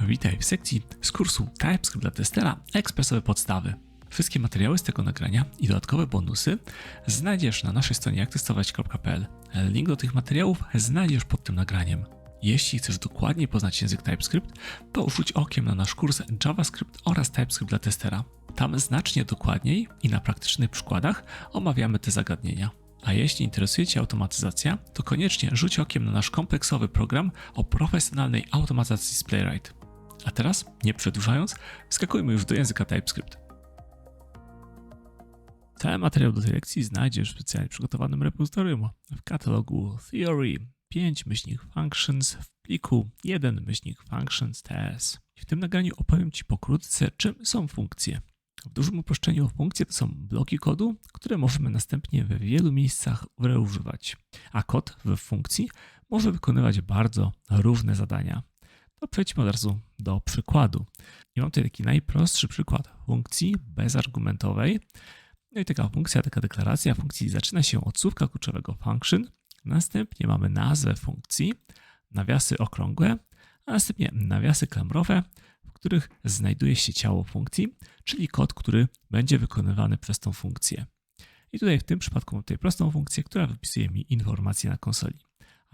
Witaj w sekcji z kursu TypeScript dla testera ekspresowe podstawy. Wszystkie materiały z tego nagrania i dodatkowe bonusy znajdziesz na naszej stronie jaktestować.pl. Link do tych materiałów znajdziesz pod tym nagraniem. Jeśli chcesz dokładnie poznać język TypeScript, to rzuć okiem na nasz kurs JavaScript oraz TypeScript dla testera. Tam znacznie dokładniej i na praktycznych przykładach omawiamy te zagadnienia. A jeśli interesuje Cię automatyzacja, to koniecznie rzuć okiem na nasz kompleksowy program o profesjonalnej automatyzacji z Playwright. A teraz, nie przedłużając, skakujmy już do języka TypeScript. Cały materiał do tej lekcji znajdziesz w specjalnie przygotowanym repozytorium w katalogu Theory 5 myślnik Functions w pliku 1 myślnik Functions TS. W tym nagraniu opowiem Ci pokrótce, czym są funkcje. W dużym uproszczeniu funkcje to są bloki kodu, które możemy następnie w wielu miejscach używać, a kod w funkcji może wykonywać bardzo różne zadania. To przejdźmy od razu do przykładu. I mam tutaj taki najprostszy przykład funkcji bezargumentowej. No i taka funkcja, taka deklaracja funkcji zaczyna się od słówka kluczowego function, następnie mamy nazwę funkcji, nawiasy okrągłe, a następnie nawiasy klamrowe, w których znajduje się ciało funkcji, czyli kod, który będzie wykonywany przez tą funkcję. I tutaj w tym przypadku mam tutaj prostą funkcję, która wypisuje mi informacje na konsoli.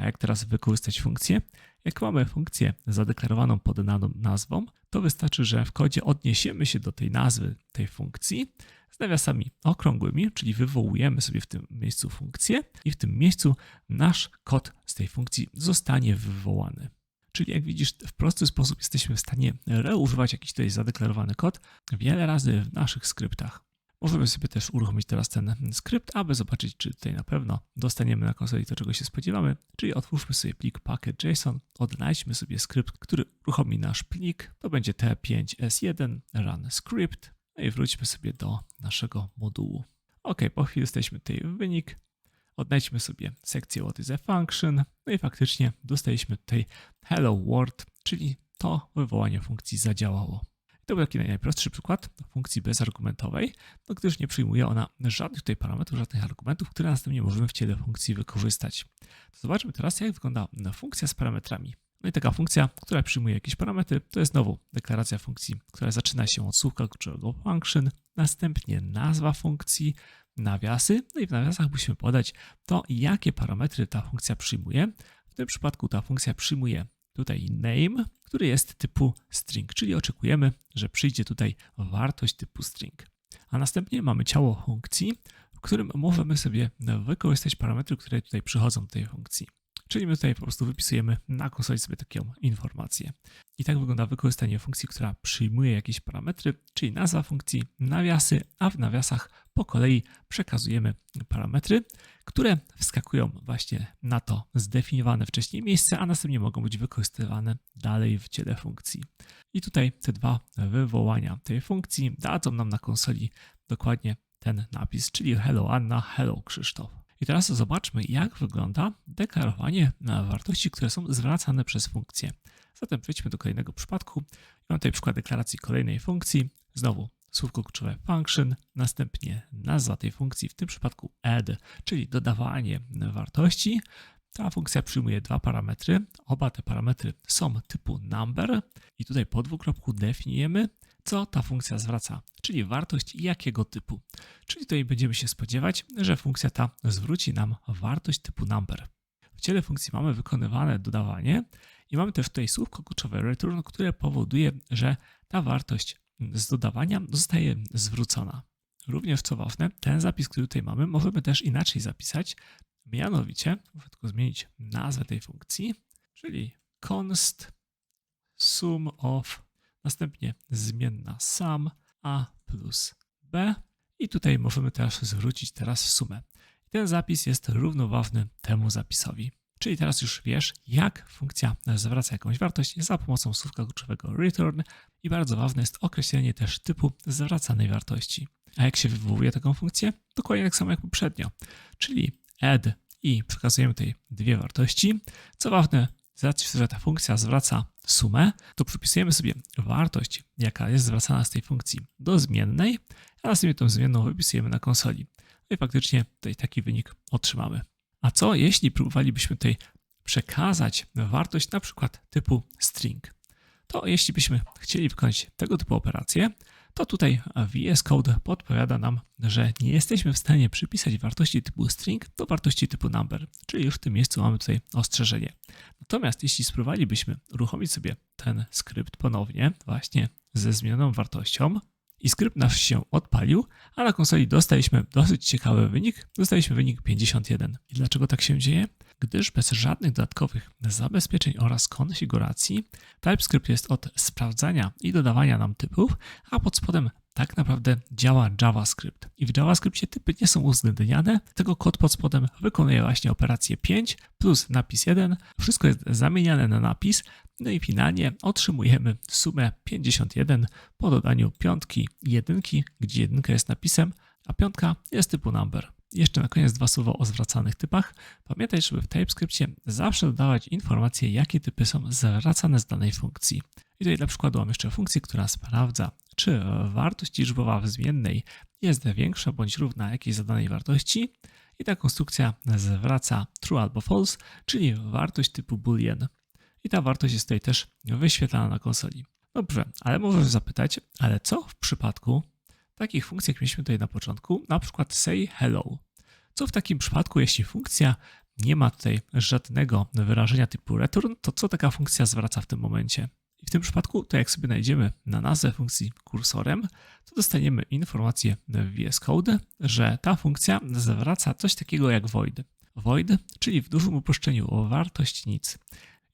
A jak teraz wykorzystać funkcję? Jak mamy funkcję zadeklarowaną pod daną nazwą, to wystarczy, że w kodzie odniesiemy się do tej nazwy tej funkcji z nawiasami okrągłymi, czyli wywołujemy sobie w tym miejscu funkcję i w tym miejscu nasz kod z tej funkcji zostanie wywołany. Czyli jak widzisz, w prosty sposób jesteśmy w stanie reużywać jakiś tutaj zadeklarowany kod wiele razy w naszych skryptach. Możemy sobie też uruchomić teraz ten skrypt, aby zobaczyć, czy tutaj na pewno dostaniemy na konsoli to, czego się spodziewamy. Czyli otwórzmy sobie plik package.json, odnajdźmy sobie skrypt, który uruchomi nasz plik. To będzie t5s1 run script. No i wróćmy sobie do naszego modułu. Ok, po chwili jesteśmy tutaj w wynik. Odnajdźmy sobie sekcję what is a function. No i faktycznie dostaliśmy tutaj hello world, czyli to wywołanie funkcji zadziałało. To był taki najprostszy przykład funkcji bezargumentowej, no gdyż nie przyjmuje ona żadnych tutaj parametrów, żadnych argumentów, które następnie możemy w ciele funkcji wykorzystać. To zobaczmy teraz, jak wygląda funkcja z parametrami. No i taka funkcja, która przyjmuje jakieś parametry, to jest znowu deklaracja funkcji, która zaczyna się od słówka kluczowego function, następnie nazwa funkcji, nawiasy, no i w nawiasach musimy podać to, jakie parametry ta funkcja przyjmuje. W tym przypadku ta funkcja przyjmuje tutaj name, który jest typu string, czyli oczekujemy, że przyjdzie tutaj wartość typu string. A następnie mamy ciało funkcji, w którym możemy sobie wykorzystać parametry, które tutaj przychodzą do tej funkcji. Czyli my tutaj po prostu wypisujemy na konsoli sobie taką informację. I tak wygląda wykorzystanie funkcji, która przyjmuje jakieś parametry, czyli nazwa funkcji, nawiasy, a w nawiasach po kolei przekazujemy parametry, które wskakują właśnie na to zdefiniowane wcześniej miejsce, a następnie mogą być wykorzystywane dalej w ciele funkcji. I tutaj te dwa wywołania tej funkcji dadzą nam na konsoli dokładnie ten napis, czyli hello Anna, hello Krzysztof. I teraz zobaczmy, jak wygląda deklarowanie wartości, które są zwracane przez funkcję. Zatem przejdźmy do kolejnego przypadku. Mam tutaj przykład deklaracji kolejnej funkcji. Znowu słówko kluczowe function, następnie nazwa tej funkcji, w tym przypadku add, czyli dodawanie wartości. Ta funkcja przyjmuje dwa parametry. Oba te parametry są typu number i tutaj po dwukropku definiujemy, co ta funkcja zwraca, czyli wartość jakiego typu. Czyli tutaj będziemy się spodziewać, że funkcja ta zwróci nam wartość typu number. W ciele funkcji mamy wykonywane dodawanie i mamy też tutaj słówko kluczowe return, które powoduje, że ta wartość z dodawania zostaje zwrócona. Również co ważne, ten zapis, który tutaj mamy, możemy też inaczej zapisać, mianowicie, muszę tylko zmienić nazwę tej funkcji, czyli const sum of, następnie zmienna sum a plus b i tutaj możemy też zwrócić teraz sumę. Ten zapis jest równoważny temu zapisowi. Czyli teraz już wiesz, jak funkcja zwraca jakąś wartość za pomocą słówka kluczowego return i bardzo ważne jest określenie też typu zwracanej wartości. A jak się wywołuje taką funkcję? Dokładnie tak samo jak poprzednio, czyli add i przekazujemy tutaj dwie wartości. Co ważne, z racji, że ta funkcja zwraca sumę, to przypisujemy sobie wartość, jaka jest zwracana z tej funkcji do zmiennej, a następnie tą zmienną wypisujemy na konsoli. No i faktycznie tutaj taki wynik otrzymamy. A co jeśli próbowalibyśmy tutaj przekazać wartość na przykład typu string? to jeśli byśmy chcieli wykonać tego typu operację, to tutaj VS Code podpowiada nam, że nie jesteśmy w stanie przypisać wartości typu string do wartości typu number, czyli już w tym miejscu mamy tutaj ostrzeżenie. Natomiast jeśli spróbowalibyśmy uruchomić sobie ten skrypt ponownie, właśnie ze zmienioną wartością, i skrypt nasz się odpalił, a na konsoli dostaliśmy dosyć ciekawy wynik. Dostaliśmy wynik 51. I dlaczego tak się dzieje? Gdyż bez żadnych dodatkowych zabezpieczeń oraz konfiguracji TypeScript jest od sprawdzania i dodawania nam typów, a pod spodem tak naprawdę działa JavaScript. I w JavaScriptie typy nie są uwzględniane, tego kod pod spodem wykonuje właśnie operację 5 plus napis 1. Wszystko jest zamieniane na napis, no i finalnie otrzymujemy sumę 51 po dodaniu piątki i jedynki, gdzie jedynka jest napisem, a piątka jest typu number. Jeszcze na koniec dwa słowa o zwracanych typach. Pamiętaj, żeby w TypeScriptie zawsze dodawać informacje, jakie typy są zwracane z danej funkcji. I tutaj dla przykładu mam jeszcze funkcję, która sprawdza, czy wartość liczbowa w zmiennej jest większa bądź równa jakiejś zadanej wartości. I ta konstrukcja zwraca true albo false, czyli wartość typu boolean. I ta wartość jest tutaj też wyświetlana na konsoli. Dobrze, ale możesz zapytać, ale co w przypadku takich funkcji, jak mieliśmy tutaj na początku, na przykład say hello. Co w takim przypadku, jeśli funkcja nie ma tutaj żadnego wyrażenia typu return, to co taka funkcja zwraca w tym momencie? I w tym przypadku, to jak sobie najdziemy na nazwę funkcji kursorem, to dostaniemy informację w VS Code, że ta funkcja zwraca coś takiego jak void. Void, czyli w dużym uproszczeniu wartość nic.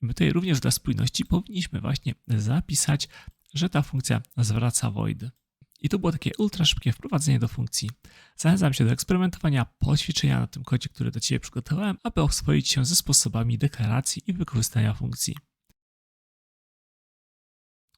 My tutaj również dla spójności powinniśmy właśnie zapisać, że ta funkcja zwraca void. I to było takie ultra szybkie wprowadzenie do funkcji. Zachęcam się do eksperymentowania, poćwiczenia na tym kodzie, który do Ciebie przygotowałem, aby oswoić się ze sposobami deklaracji i wykorzystania funkcji.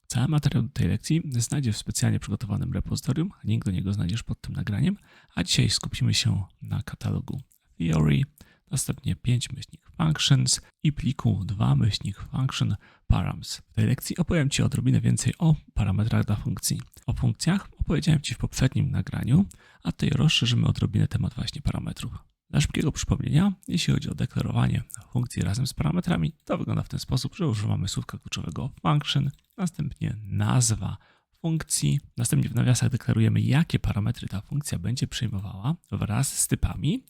Cały materiał do tej lekcji znajdziesz w specjalnie przygotowanym repozytorium. Link do niego znajdziesz pod tym nagraniem. A dzisiaj skupimy się na katalogu Theory, następnie 5 myślnik Functions i pliku 2 myślnik Function Params. W tej lekcji opowiem Ci odrobinę więcej o parametrach dla funkcji. O funkcjach opowiedziałem Ci w poprzednim nagraniu, a tutaj rozszerzymy odrobinę temat właśnie parametrów. Dla szybkiego przypomnienia, jeśli chodzi o deklarowanie funkcji razem z parametrami, to wygląda w ten sposób, że używamy słówka kluczowego function, następnie nazwa funkcji, następnie w nawiasach deklarujemy, jakie parametry ta funkcja będzie przyjmowała wraz z typami,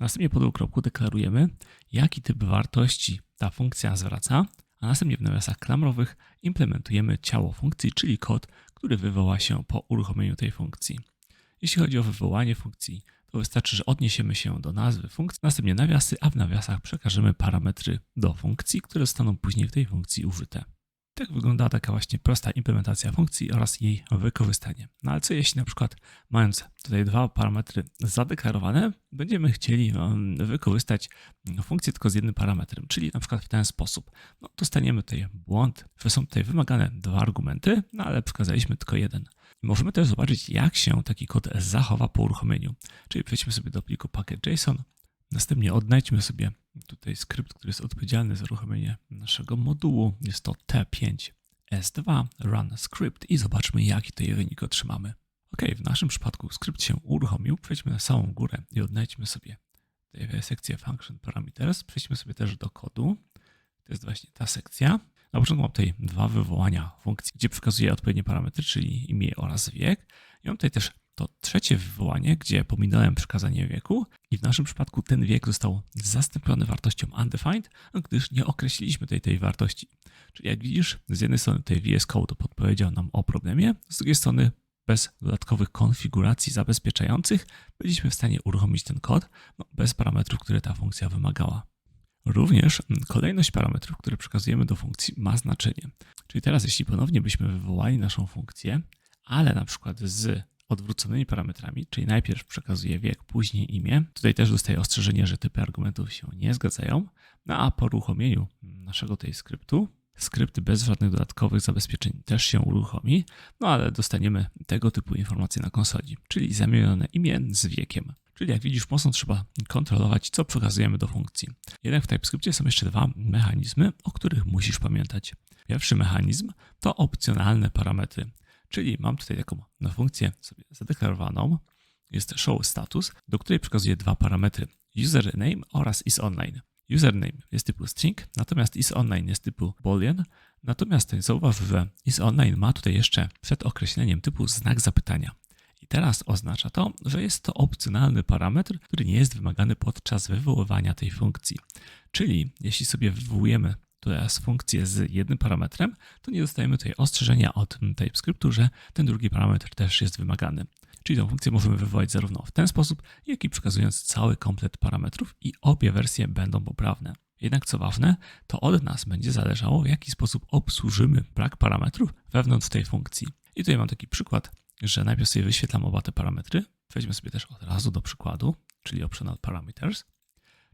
następnie po dwukropku deklarujemy, jaki typ wartości ta funkcja zwraca, a następnie w nawiasach klamrowych implementujemy ciało funkcji, czyli kod, który wywoła się po uruchomieniu tej funkcji. Jeśli chodzi o wywołanie funkcji, to wystarczy, że odniesiemy się do nazwy funkcji, następnie nawiasy, a w nawiasach przekażemy parametry do funkcji, które zostaną później w tej funkcji użyte. Tak wygląda taka właśnie prosta implementacja funkcji oraz jej wykorzystanie. No ale co jeśli na przykład mając tutaj dwa parametry zadeklarowane, będziemy chcieli wykorzystać funkcję tylko z jednym parametrem, czyli na przykład w ten sposób. No, dostaniemy tutaj błąd, są tutaj wymagane dwa argumenty, no ale przekazaliśmy tylko jeden. Możemy też zobaczyć, jak się taki kod zachowa po uruchomieniu. Czyli przejdźmy sobie do pliku package.json, następnie odnajdźmy sobie tutaj skrypt, który jest odpowiedzialny za uruchomienie naszego modułu. Jest to T5S2 run script i zobaczmy, jaki tutaj wynik otrzymamy. Ok, w naszym przypadku skrypt się uruchomił. Przejdźmy na samą górę i odnajdźmy sobie tutaj sekcję function parameters. Przejdźmy sobie też do kodu. To jest właśnie ta sekcja. Na początku mam tutaj dwa wywołania funkcji, gdzie przekazuję odpowiednie parametry, czyli imię oraz wiek. I mam tutaj też to trzecie wywołanie, gdzie pominąłem przekazanie wieku i w naszym przypadku ten wiek został zastąpiony wartością undefined, gdyż nie określiliśmy tej, tej wartości. Czyli jak widzisz, z jednej strony tutaj VS Code podpowiedział nam o problemie, z drugiej strony bez dodatkowych konfiguracji zabezpieczających byliśmy w stanie uruchomić ten kod no, bez parametrów, które ta funkcja wymagała. Również kolejność parametrów, które przekazujemy do funkcji ma znaczenie. Czyli teraz, jeśli ponownie byśmy wywołali naszą funkcję, ale na przykład z odwróconymi parametrami, czyli najpierw przekazuję wiek, później imię. Tutaj też dostaję ostrzeżenie, że typy argumentów się nie zgadzają. No a po uruchomieniu naszego tej skryptu, skrypt bez żadnych dodatkowych zabezpieczeń też się uruchomi, no ale dostaniemy tego typu informacje na konsoli, czyli zamienione imię z wiekiem. Czyli jak widzisz, mocno trzeba kontrolować, co przekazujemy do funkcji. Jednak w TypeScriptie są jeszcze dwa mechanizmy, o których musisz pamiętać. Pierwszy mechanizm to opcjonalne parametry. Czyli mam tutaj taką funkcję sobie zadeklarowaną, jest show status, do której przekazuję dwa parametry username oraz isOnline. Username jest typu string, natomiast isOnline jest typu boolean, Natomiast zauważ, że isOnline ma tutaj jeszcze przed określeniem typu znak zapytania. I teraz oznacza to, że jest to opcjonalny parametr, który nie jest wymagany podczas wywoływania tej funkcji. Czyli jeśli sobie wywołujemy teraz funkcję z jednym parametrem, to nie dostajemy tutaj ostrzeżenia od TypeScriptu, że ten drugi parametr też jest wymagany. Czyli tą funkcję możemy wywołać zarówno w ten sposób, jak i przekazując cały komplet parametrów i obie wersje będą poprawne. Jednak co ważne, to od nas będzie zależało, w jaki sposób obsłużymy brak parametrów wewnątrz tej funkcji. I tutaj mam taki przykład, że najpierw sobie wyświetlam oba te parametry. Weźmy sobie też od razu do przykładu, czyli optional parameters,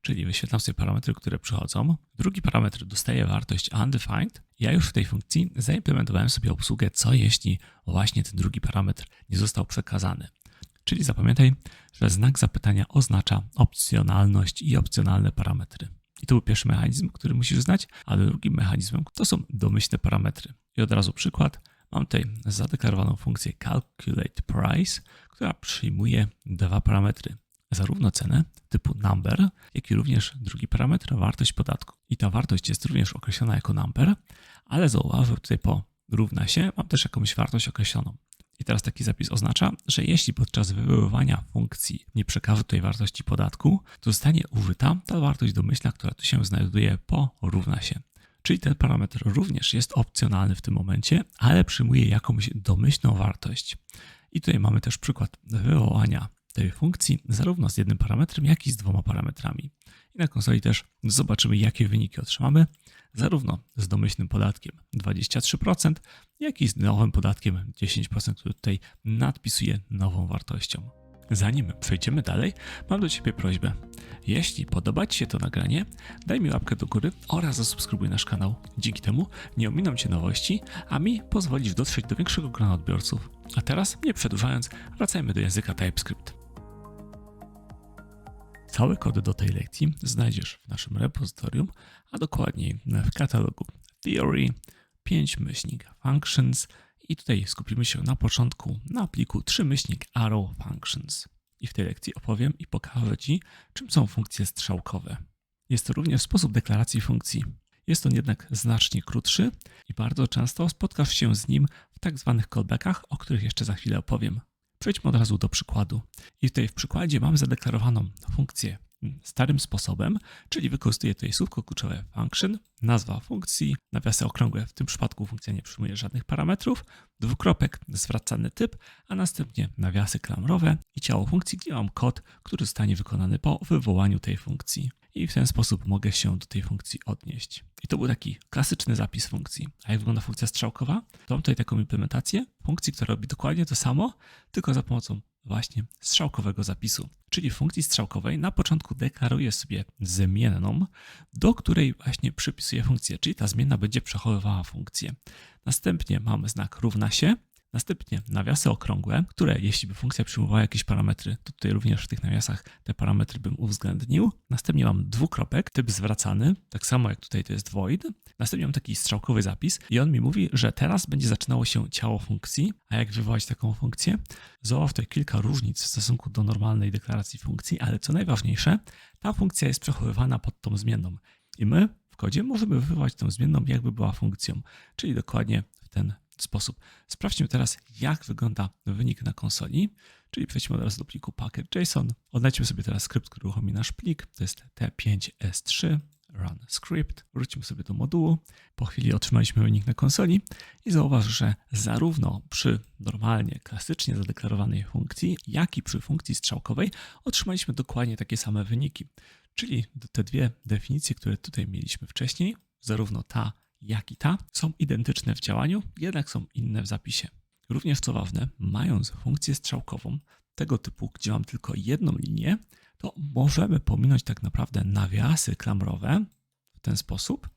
czyli wyświetlam sobie parametry, które przychodzą. Drugi parametr dostaje wartość undefined. Ja już w tej funkcji zaimplementowałem sobie obsługę, co jeśli właśnie ten drugi parametr nie został przekazany. Czyli zapamiętaj, że znak zapytania oznacza opcjonalność i opcjonalne parametry. I to był pierwszy mechanizm, który musisz znać, a drugim mechanizmem to są domyślne parametry. I od razu przykład. Mam tutaj zadeklarowaną funkcję calculate price, która przyjmuje dwa parametry. Zarówno cenę typu number, jak i również drugi parametr, wartość podatku. I ta wartość jest również określona jako number, ale zauważ, że tutaj po równa się mam też jakąś wartość określoną. I teraz taki zapis oznacza, że jeśli podczas wywoływania funkcji nie przekażę tej wartości podatku, to zostanie użyta ta wartość domyślna, która tu się znajduje po równa się. Czyli ten parametr również jest opcjonalny w tym momencie, ale przyjmuje jakąś domyślną wartość. I tutaj mamy też przykład wywołania tej funkcji zarówno z jednym parametrem, jak i z dwoma parametrami. I na konsoli też zobaczymy, jakie wyniki otrzymamy, zarówno z domyślnym podatkiem 23%, jak i z nowym podatkiem 10%, który tutaj nadpisuje nową wartością. Zanim przejdziemy dalej, mam do Ciebie prośbę. Jeśli podoba Ci się to nagranie, daj mi łapkę do góry oraz zasubskrybuj nasz kanał. Dzięki temu nie ominą Cię nowości, a mi pozwolisz dotrzeć do większego grona odbiorców. A teraz, nie przedłużając, wracajmy do języka TypeScript. Cały kod do tej lekcji znajdziesz w naszym repozytorium, a dokładniej w katalogu Theory 5 myślnik Functions i tutaj skupimy się na początku na pliku 3 myślnik Arrow Functions. I w tej lekcji opowiem i pokażę Ci, czym są funkcje strzałkowe. Jest to również sposób deklaracji funkcji. Jest on jednak znacznie krótszy i bardzo często spotkasz się z nim w tak zwanych callbackach, o których jeszcze za chwilę opowiem. Przejdźmy od razu do przykładu. I tutaj w przykładzie mamy zadeklarowaną funkcję starym sposobem, czyli wykorzystuję tutaj słówko kluczowe function, nazwa funkcji, nawiasy okrągłe, w tym przypadku funkcja nie przyjmuje żadnych parametrów, dwukropek, zwracany typ, a następnie nawiasy klamrowe i ciało funkcji, gdzie mam kod, który zostanie wykonany po wywołaniu tej funkcji. I w ten sposób mogę się do tej funkcji odnieść. I to był taki klasyczny zapis funkcji. A jak wygląda funkcja strzałkowa? To mam tutaj taką implementację funkcji, która robi dokładnie to samo, tylko za pomocą właśnie strzałkowego zapisu. Czyli w funkcji strzałkowej na początku deklaruję sobie zmienną, do której właśnie przypisuję funkcję, czyli ta zmienna będzie przechowywała funkcję. Następnie mamy znak równa się, Następnie nawiasy okrągłe, które jeśli by funkcja przyjmowała jakieś parametry, to tutaj również w tych nawiasach te parametry bym uwzględnił. Następnie mam dwukropek, typ zwracany, tak samo jak tutaj to jest void. Następnie mam taki strzałkowy zapis i on mi mówi, że teraz będzie zaczynało się ciało funkcji, a jak wywołać taką funkcję? Zauważ tutaj kilka różnic w stosunku do normalnej deklaracji funkcji, ale co najważniejsze, ta funkcja jest przechowywana pod tą zmienną. I my w kodzie możemy wywołać tą zmienną, jakby była funkcją, czyli dokładnie w ten sposób. Sprawdźmy teraz, jak wygląda wynik na konsoli, czyli przejdźmy od razu do pliku package.json. Odnajdźmy sobie teraz skrypt, który uruchomi nasz plik, to jest t5s3 run script. Wrócimy sobie do modułu. Po chwili otrzymaliśmy wynik na konsoli i zauważ, że zarówno przy normalnie, klasycznie zadeklarowanej funkcji, jak i przy funkcji strzałkowej otrzymaliśmy dokładnie takie same wyniki. Czyli te dwie definicje, które tutaj mieliśmy wcześniej, zarówno ta jak i ta są identyczne w działaniu, jednak są inne w zapisie. Również co ważne, mając funkcję strzałkową tego typu, gdzie mam tylko jedną linię, to możemy pominąć tak naprawdę nawiasy klamrowe w ten sposób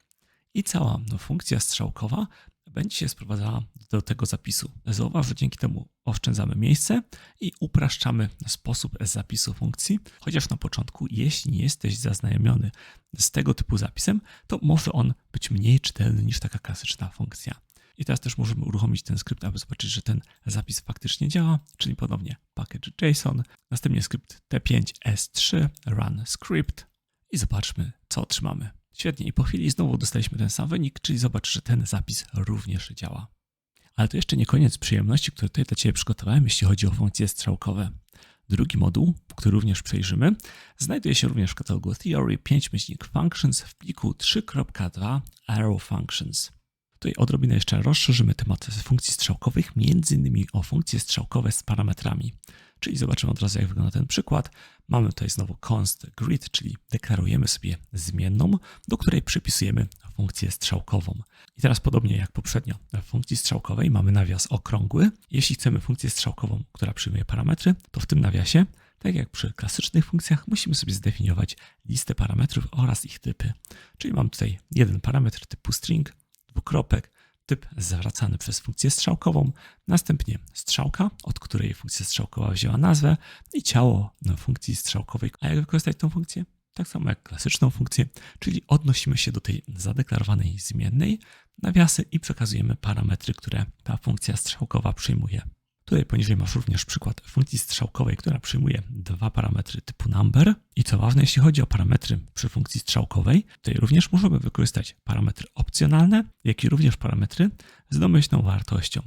i cała no, funkcja strzałkowa będzie się sprowadzała do tego zapisu. Zauważ, że dzięki temu oszczędzamy miejsce i upraszczamy sposób zapisu funkcji, chociaż na początku, jeśli nie jesteś zaznajomiony z tego typu zapisem, to może on być mniej czytelny niż taka klasyczna funkcja. I teraz też możemy uruchomić ten skrypt, aby zobaczyć, że ten zapis faktycznie działa, czyli ponownie package.json, następnie skrypt t5s3 run script i zobaczmy, co otrzymamy. Świetnie, i po chwili znowu dostaliśmy ten sam wynik, czyli zobacz, że ten zapis również działa. Ale to jeszcze nie koniec przyjemności, które tutaj dla Ciebie przygotowałem, jeśli chodzi o funkcje strzałkowe. Drugi moduł, który również przejrzymy, znajduje się również w katalogu Theory 5 Functions w pliku 3.2 Arrow Functions. Tutaj odrobinę jeszcze rozszerzymy temat funkcji strzałkowych, między innymi o funkcje strzałkowe z parametrami. Czyli zobaczymy od razu, jak wygląda ten przykład. Mamy tutaj znowu const grid, czyli deklarujemy sobie zmienną, do której przypisujemy funkcję strzałkową. I teraz podobnie jak poprzednio, w funkcji strzałkowej mamy nawias okrągły. Jeśli chcemy funkcję strzałkową, która przyjmuje parametry, to w tym nawiasie, tak jak przy klasycznych funkcjach, musimy sobie zdefiniować listę parametrów oraz ich typy. Czyli mam tutaj jeden parametr typu string, dwukropek, typ zwracany przez funkcję strzałkową, następnie strzałka, od której funkcja strzałkowa wzięła nazwę i ciało funkcji strzałkowej. A jak wykorzystać tą funkcję? Tak samo jak klasyczną funkcję, czyli odnosimy się do tej zadeklarowanej zmiennej nawiasy i przekazujemy parametry, które ta funkcja strzałkowa przyjmuje. Tutaj poniżej masz również przykład funkcji strzałkowej, która przyjmuje dwa parametry typu number. I co ważne, jeśli chodzi o parametry przy funkcji strzałkowej, tutaj również możemy wykorzystać parametry opcjonalne, jak i również parametry z domyślną wartością.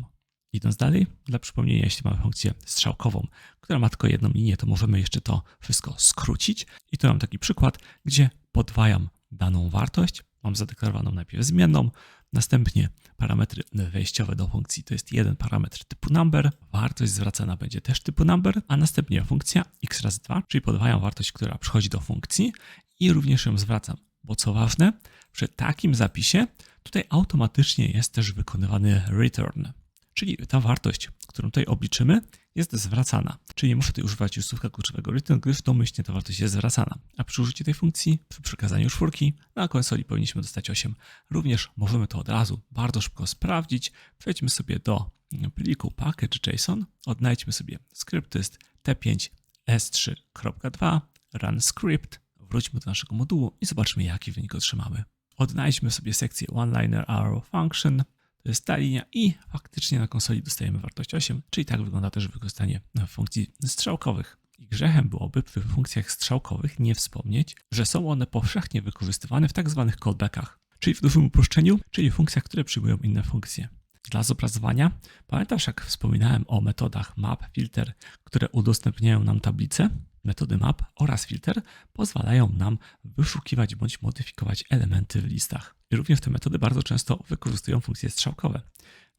Idąc dalej, dla przypomnienia, jeśli mamy funkcję strzałkową, która ma tylko jedną linię, to możemy jeszcze to wszystko skrócić. I tu mam taki przykład, gdzie podwajam daną wartość, mam zadeklarowaną najpierw zmienną, następnie parametry wejściowe do funkcji to jest jeden parametr typu number, wartość zwracana będzie też typu number, a następnie funkcja x razy 2, czyli podwajam wartość, która przychodzi do funkcji i również ją zwracam. Bo co ważne, przy takim zapisie tutaj automatycznie jest też wykonywany return. Czyli ta wartość, którą tutaj obliczymy, jest zwracana. Czyli nie muszę tutaj używać już słówka kluczowego return, gdyż domyślnie ta wartość jest zwracana. A przy użyciu tej funkcji, przy przekazaniu czwórki, na konsoli powinniśmy dostać 8. Również możemy to od razu bardzo szybko sprawdzić. Przejdźmy sobie do pliku package.json, odnajdźmy sobie skryptyst t5 s3.2 run script, wróćmy do naszego modułu i zobaczmy, jaki wynik otrzymamy. Odnajdźmy sobie sekcję one-liner arrow function, jest ta linia i faktycznie na konsoli dostajemy wartość 8, czyli tak wygląda też wykorzystanie funkcji strzałkowych. I grzechem byłoby przy funkcjach strzałkowych nie wspomnieć, że są one powszechnie wykorzystywane w tak zwanych callbackach, czyli w dużym uproszczeniu, czyli funkcjach, które przyjmują inne funkcje. Dla zobrazowania, pamiętasz jak wspominałem o metodach map, filter, które udostępniają nam tablice? Metody map oraz filter pozwalają nam wyszukiwać bądź modyfikować elementy w listach. I również te metody bardzo często wykorzystują funkcje strzałkowe.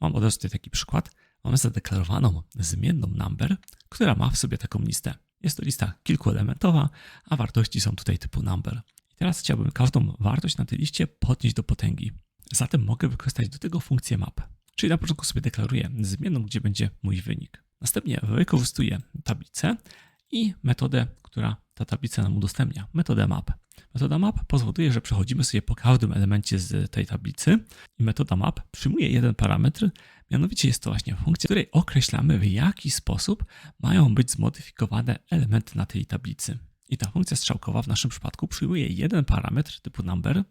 Mam od razu tutaj taki przykład. Mamy zadeklarowaną zmienną number, która ma w sobie taką listę. Jest to lista kilkuelementowa, a wartości są tutaj typu number. I teraz chciałbym każdą wartość na tej liście podnieść do potęgi. Zatem mogę wykorzystać do tego funkcję map. Czyli na początku sobie deklaruję zmienną, gdzie będzie mój wynik. Następnie wykorzystuję tablicę i metodę, która ta tablica nam udostępnia, metodę map. Metoda map powoduje, że przechodzimy sobie po każdym elemencie z tej tablicy i metoda map przyjmuje jeden parametr, mianowicie jest to właśnie funkcja, w której określamy w jaki sposób mają być zmodyfikowane elementy na tej tablicy. I ta funkcja strzałkowa w naszym przypadku przyjmuje jeden parametr typu number,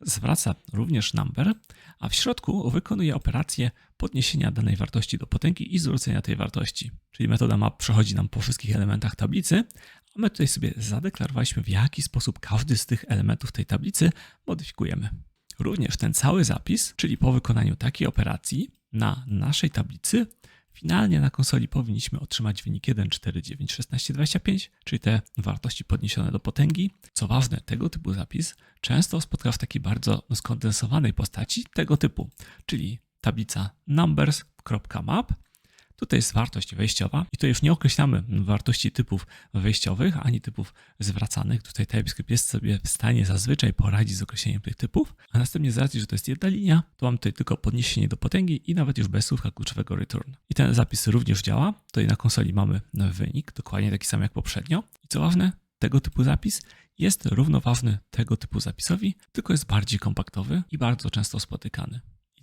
zwraca również number, a w środku wykonuje operację podniesienia danej wartości do potęgi i zwrócenia tej wartości. Czyli metoda map przechodzi nam po wszystkich elementach tablicy, a my tutaj sobie zadeklarowaliśmy, w jaki sposób każdy z tych elementów tej tablicy modyfikujemy. Również ten cały zapis, czyli po wykonaniu takiej operacji na naszej tablicy, finalnie na konsoli powinniśmy otrzymać wynik 1, 4, 9, 16, 25, czyli te wartości podniesione do potęgi. Co ważne, tego typu zapis często spotka w takiej bardzo skondensowanej postaci tego typu, czyli tablica numbers.map Tutaj jest wartość wejściowa i tu już nie określamy wartości typów wejściowych ani typów zwracanych. Tutaj TypeScript jest sobie w stanie zazwyczaj poradzić z określeniem tych typów, a następnie z racji, że to jest jedna linia, to mam tutaj tylko podniesienie do potęgi i nawet już bez słówka kluczowego return. I ten zapis również działa. Tutaj na konsoli mamy wynik, dokładnie taki sam jak poprzednio. I co ważne, tego typu zapis jest równoważny tego typu zapisowi, tylko jest bardziej kompaktowy i bardzo często spotykany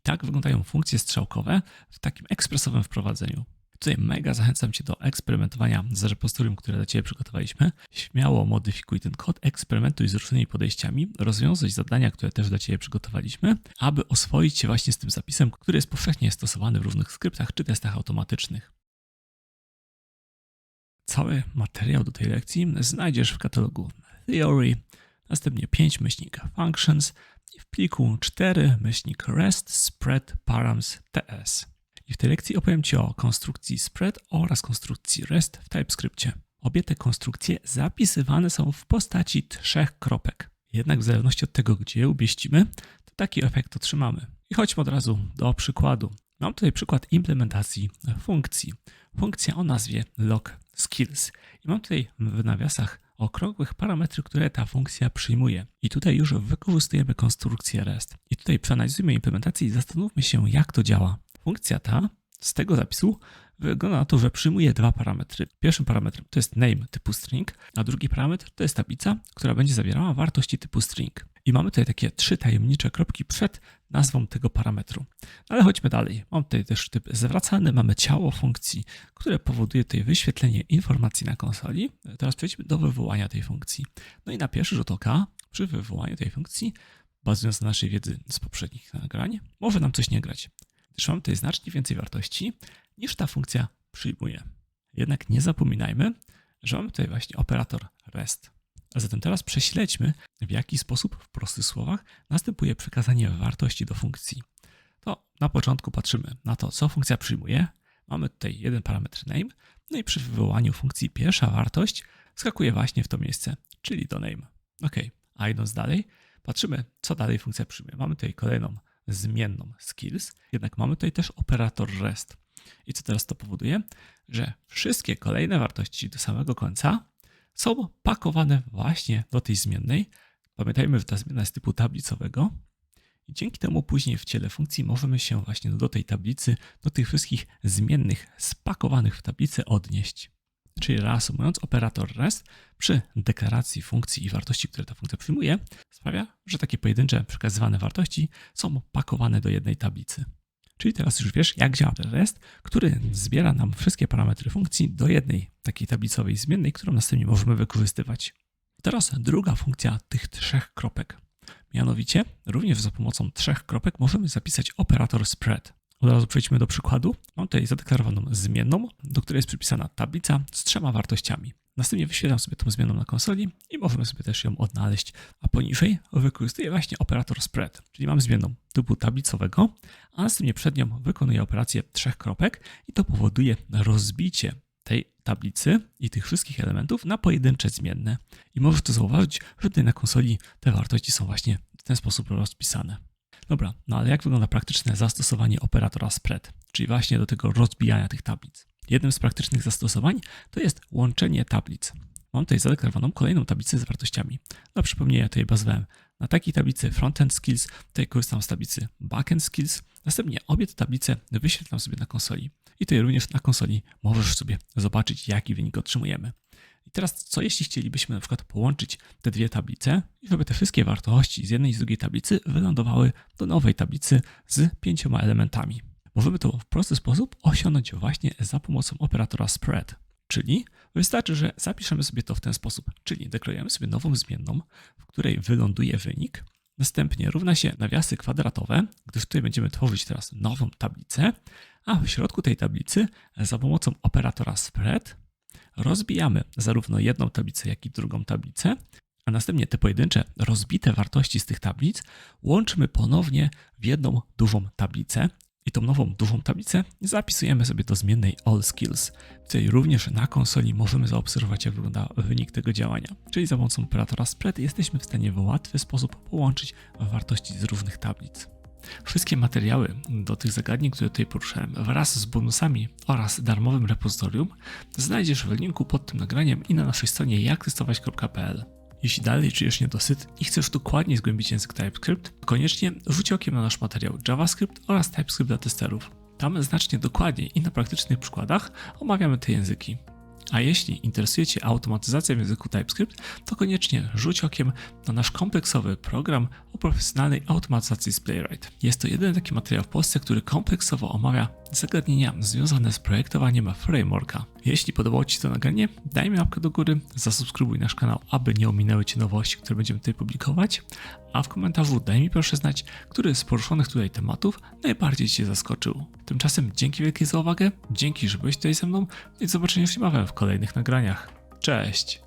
tak wyglądają funkcje strzałkowe w takim ekspresowym wprowadzeniu. Tutaj mega zachęcam Cię do eksperymentowania z repozytorium, które dla Ciebie przygotowaliśmy. Śmiało modyfikuj ten kod, eksperymentuj z różnymi podejściami, rozwiązuj zadania, które też dla Ciebie przygotowaliśmy, aby oswoić się właśnie z tym zapisem, który jest powszechnie stosowany w różnych skryptach czy testach automatycznych. Cały materiał do tej lekcji znajdziesz w katalogu Theory następnie 5 myślnik functions i w pliku 4 myślnik rest spread params ts. I w tej lekcji opowiem Ci o konstrukcji spread oraz konstrukcji rest w TypeScriptie. Obie te konstrukcje zapisywane są w postaci trzech kropek. Jednak w zależności od tego, gdzie je umieścimy, to taki efekt otrzymamy. I chodźmy od razu do przykładu. Mam tutaj przykład implementacji funkcji. Funkcja o nazwie log skills. I mam tutaj w nawiasach okrągłych parametry, które ta funkcja przyjmuje. I tutaj już wykorzystujemy konstrukcję REST. I tutaj przeanalizujmy implementację i zastanówmy się, jak to działa. Funkcja ta z tego zapisu wygląda na to, że przyjmuje dwa parametry. Pierwszym parametrem to jest name typu string, a drugi parametr to jest tablica, która będzie zawierała wartości typu string. I mamy tutaj takie trzy tajemnicze kropki przed nazwą tego parametru. Ale chodźmy dalej. Mam tutaj też typ zwracany, mamy ciało funkcji, które powoduje tutaj wyświetlenie informacji na konsoli. Teraz przejdźmy do wywołania tej funkcji. No i na pierwszy rzut oka, przy wywołaniu tej funkcji, bazując na naszej wiedzy z poprzednich nagrań, może nam coś nie grać. Gdyż mam tutaj znacznie więcej wartości niż ta funkcja przyjmuje. Jednak nie zapominajmy, że mamy tutaj właśnie operator REST. Zatem teraz prześledźmy, w jaki sposób w prostych słowach następuje przekazanie wartości do funkcji. To na początku patrzymy na to, co funkcja przyjmuje. Mamy tutaj jeden parametr name, no i przy wywołaniu funkcji pierwsza wartość skakuje właśnie w to miejsce, czyli do name. Ok, a idąc dalej, patrzymy, co dalej funkcja przyjmuje. Mamy tutaj kolejną zmienną skills, jednak mamy tutaj też operator rest. I co teraz to powoduje? Że wszystkie kolejne wartości do samego końca są pakowane właśnie do tej zmiennej. Pamiętajmy, że ta zmiana jest typu tablicowego i dzięki temu później w ciele funkcji możemy się właśnie do tej tablicy, do tych wszystkich zmiennych spakowanych w tablicy odnieść. Czyli reasumując, operator REST przy deklaracji funkcji i wartości, które ta funkcja przyjmuje, sprawia, że takie pojedyncze przekazywane wartości są pakowane do jednej tablicy. Czyli teraz już wiesz, jak działa ten REST, który zbiera nam wszystkie parametry funkcji do jednej takiej tablicowej zmiennej, którą następnie możemy wykorzystywać. Teraz druga funkcja tych trzech kropek. Mianowicie, również za pomocą trzech kropek możemy zapisać operator spread. Od razu przejdźmy do przykładu. Mam tutaj zadeklarowaną zmienną, do której jest przypisana tablica z trzema wartościami. Następnie wyświetlam sobie tą zmienną na konsoli i możemy sobie też ją odnaleźć. A poniżej wykorzystuję właśnie operator spread, czyli mam zmienną typu tablicowego, a następnie przed nią wykonuję operację trzech kropek i to powoduje rozbicie tej tablicy i tych wszystkich elementów na pojedyncze zmienne. I możesz to zauważyć, że tutaj na konsoli te wartości są właśnie w ten sposób rozpisane. Dobra, no ale jak wygląda praktyczne zastosowanie operatora spread, czyli właśnie do tego rozbijania tych tablic? Jednym z praktycznych zastosowań to jest łączenie tablic. Mam tutaj zadeklarowaną kolejną tablicę z wartościami. Dla przypomnienia tutaj bazowałem na takiej tablicy frontend skills, tutaj korzystam z tablicy backend skills. Następnie obie te tablice wyświetlam sobie na konsoli. I tutaj również na konsoli możesz sobie zobaczyć, jaki wynik otrzymujemy. I teraz, co jeśli chcielibyśmy na przykład połączyć te dwie tablice i żeby te wszystkie wartości z jednej i z drugiej tablicy wylądowały do nowej tablicy z pięcioma elementami? Możemy to w prosty sposób osiągnąć właśnie za pomocą operatora spread. Czyli wystarczy, że zapiszemy sobie to w ten sposób, czyli deklarujemy sobie nową zmienną, w której wyląduje wynik, następnie równa się nawiasy kwadratowe, gdyż tutaj będziemy tworzyć teraz nową tablicę, a w środku tej tablicy za pomocą operatora spread rozbijamy zarówno jedną tablicę, jak i drugą tablicę, a następnie te pojedyncze rozbite wartości z tych tablic łączymy ponownie w jedną dużą tablicę. I tą nową dużą tablicę zapisujemy sobie do zmiennej All Skills. Tutaj również na konsoli możemy zaobserwować, jak wygląda wynik tego działania. Czyli za pomocą operatora spread jesteśmy w stanie w łatwy sposób połączyć wartości z różnych tablic. Wszystkie materiały do tych zagadnień, które tutaj poruszałem, wraz z bonusami oraz darmowym repozytorium znajdziesz w linku pod tym nagraniem i na naszej stronie jaktestować.pl. Jeśli dalej czujesz niedosyt i chcesz dokładnie zgłębić język TypeScript, koniecznie rzuć okiem na nasz materiał JavaScript oraz TypeScript dla testerów. Tam znacznie dokładniej i na praktycznych przykładach omawiamy te języki. A jeśli interesuje Cię automatyzacja w języku TypeScript, to koniecznie rzuć okiem na nasz kompleksowy program o profesjonalnej automatyzacji z Playwright. Jest to jedyny taki materiał w Polsce, który kompleksowo omawia zagadnienia związane z projektowaniem frameworka. Jeśli podobało Ci się to nagranie, daj mi łapkę do góry, zasubskrybuj nasz kanał, aby nie ominęły Cię nowości, które będziemy tutaj publikować, a w komentarzu daj mi proszę znać, który z poruszonych tutaj tematów najbardziej Cię zaskoczył. Tymczasem dzięki wielkie za uwagę, dzięki, że byłeś tutaj ze mną i do zobaczenia już niebawem w kolejnych nagraniach. Cześć!